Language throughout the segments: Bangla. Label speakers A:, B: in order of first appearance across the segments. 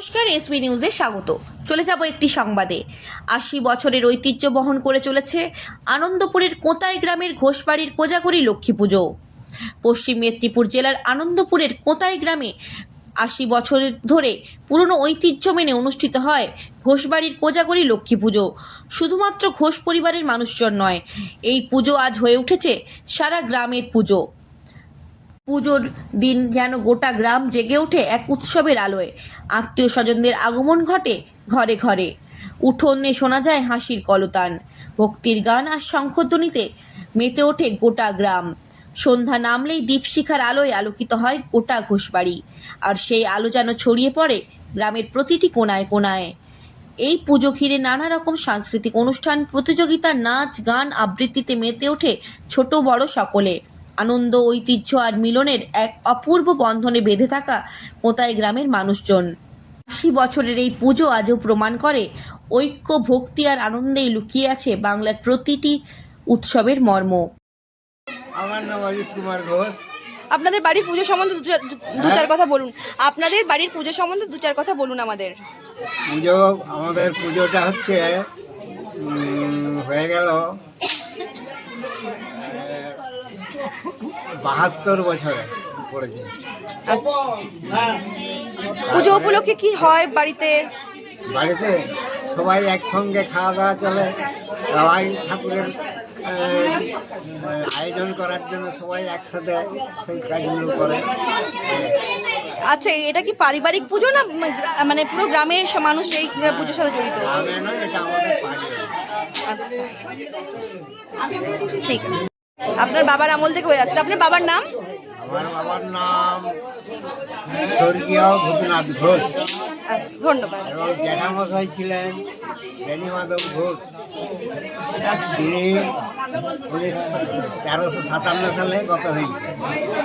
A: নমস্কার, এসবি নিউজে স্বাগত। চলে যাব একটি সংবাদে। আশি বছরের ঐতিহ্য বহন করে চলেছে আনন্দপুরের কোতাই গ্রামের ঘোষবাড়ির কোজাগরি লক্ষ্মী পুজো। পশ্চিম মেদিনীপুর জেলার আনন্দপুরের কোতাই গ্রামে আশি বছর ধরে পুরনো ঐতিহ্য মেনে অনুষ্ঠিত হয় ঘোষবাড়ির কোজাগরি লক্ষ্মী পুজো। শুধুমাত্র ঘোষ পরিবারের মানুষজন নয়, এই পুজো আজ হয়ে উঠেছে সারা গ্রামের পুজো। পুজোর দিন যেন গোটা গ্রাম জেগে ওঠে এক উৎসবের আলোয়। আত্মীয় স্বজনদের আগমন ঘটে ঘরে ঘরে। উঠোনে শোনা যায় হাসির কলতান। ভক্তির গান আর শঙ্খধ্বনিতে মেতে ওঠে গোটা গ্রাম। সন্ধ্যা নামলেই দীপশিখার আলোয় আলোকিত হয় গোটা ঘোষবাড়ি। আর সেই আলো যেন ছড়িয়ে পড়ে গ্রামের প্রতিটি কোনায় কোনায়। এই পুজো ঘিরে নানা রকম সাংস্কৃতিক অনুষ্ঠান, প্রতিযোগিতা, নাচ, গান আবৃত্তিতে মেতে ওঠে ছোট বড় সকলে। আনন্দ ঐতিহ্য আর মিলনের এক অপূর্ব বন্ধনে বেঁধে থাকা কোতাই গ্রামের মানুষজন। আশি বছরের এই পুজো আজও প্রমাণ করে ঐক্য ভক্তি আর আনন্দেই লুকিয়ে আছে বাংলার প্রতিটি উৎসবের মর্ম।
B: আমার নাম অজিত কুমার ঘোষ।
C: আপনাদের বাড়ির পুজো সম্বন্ধে দু চার- দু চার কথা বলুন। আপনাদের বাড়ির পুজো সম্বন্ধে দু চার কথা বলুন আমাদের।
B: পুজো আমাদের পুজোটা হচ্ছে হয়ে গেল বাহাত্তর বছরে পড়েছে।
C: আচ্ছা। পুজো উপলক্ষে কি হয় বাড়িতে?
B: বাড়িতে সবাই একসঙ্গে খাওয়া দাওয়া চলে। সবাই ঠাকুরের আয়োজন করার জন্য সবাই একসাথে সেই কাজগুলো করে।
C: আচ্ছা এটা কি পারিবারিক পুজো না মানে পুরো গ্রামের স- মানুষ এই পুজোর সাথে জড়িত?
B: গ্রামে
C: আচ্ছা। ঠিক আছে। আপনার বাবার আমল থেকে হয়ে আসছে। আপনার বাবার নাম?
B: আমার বাবার নাম স্বর্গীয় ভূতনাথ ঘোষ।
C: আচ্ছা ধন্যবাদ।
B: এবং জ্যাঠামশাই ছিলেন বেণীমাধব ঘোষ। তিনি উনিশ তেরোশো সাতান্ন সালে গত হয়েছে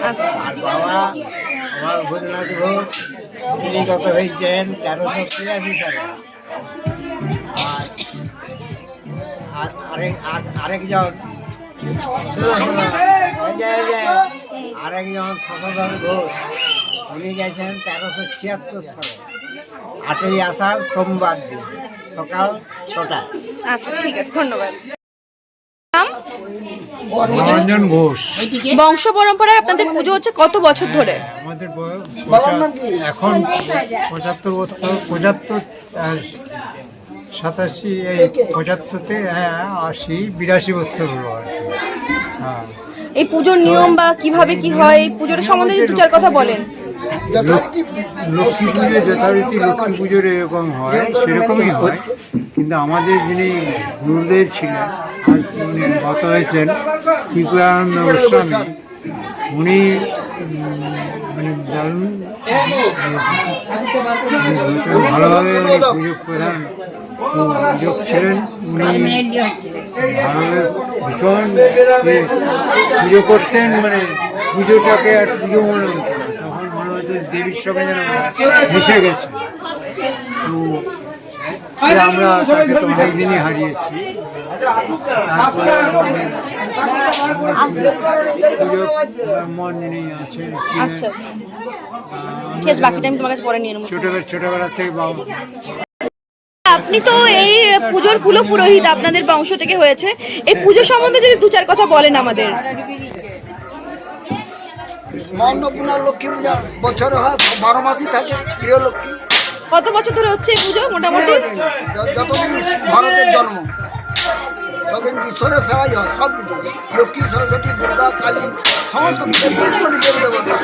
C: আচ্ছা।
B: আর বাবা আমার ভূতনাথ ঘোষ তিনি গত হয়েছেন তেরোশো তিরাশি সালে। আর আর আরেক আর- আরেকজন আরেকজন শশধর ঘোষ উনি গেছেন তেরোশো ছিয়াত্তর সালে আটই আষাঢ় সোমবার দিন সকাল ছটায়
C: আচ্ছা ঠিক আছে ধন্যবাদ
D: রঞ্জন ঘোষ।
C: বংশ পরম্পরায় আপনাদের পুজো হচ্ছে কত বছর ধরে?
D: আমাদের বয়স এখন পঁচাত্তর বছর পঁচাত্তর সাতাশি এই পঁচাত্তরতে হ্যাঁ আশি বিরাশি বছর হলো হ্যাঁ
C: এই পুজোর নিয়ম বা কীভাবে কি হয়? এই পুজোর সম্বন্ধে দু চার কথা বলেন।
D: লোক- লক্ষ্মী পুজো যথারীতি লক্ষ্মী পুজোর এরকম হয় সেরকমই হয়। কিন্তু আমাদের যিনি গুরুদেব ছিলেন আজ উনি গত হয়েছেন ত্রিপুরানন্দ গোস্বামী উনি মানে দারুণ ভালোভাবে উনি পুজো প্রধান ছিলেন উনি ভালোভাবে ভীষণ পুজো করতেন মানে পুজোটাকে আর পুজো মনে হতো তখন মনে হতো দেবীর সঙ্গে যেন মিশে গেছে। তো আমরা তাকে তো অনেকদিনই হারিয়েছি।
C: আচ্ছা আচ্ছা।
D: ছোটবেলা থেকে বাবা
C: আপনি তো এই পুজোর কুলো পুরোহিত আপনাদের বংশ থেকে হয়েছে। এই পুজো সম্বন্ধে যদি দু চার কথা বলেন আমাদের।
E: অন্নপূর্ণা লক্ষ্মী পূজা বছরে হয় বারো মাসই থাকে প্রিয় লক্ষ্মী।
C: কত বছর ধরে হচ্ছে এই পুজো মোটামুটি?
E: যতদিন ভারতের জন্ম ততদিন ঈশ্বরের সেবাই হয় সব কিছু। লক্ষ্মী সরস্বতী দুর্গা কালী সমস্ত দেবী দেবতা।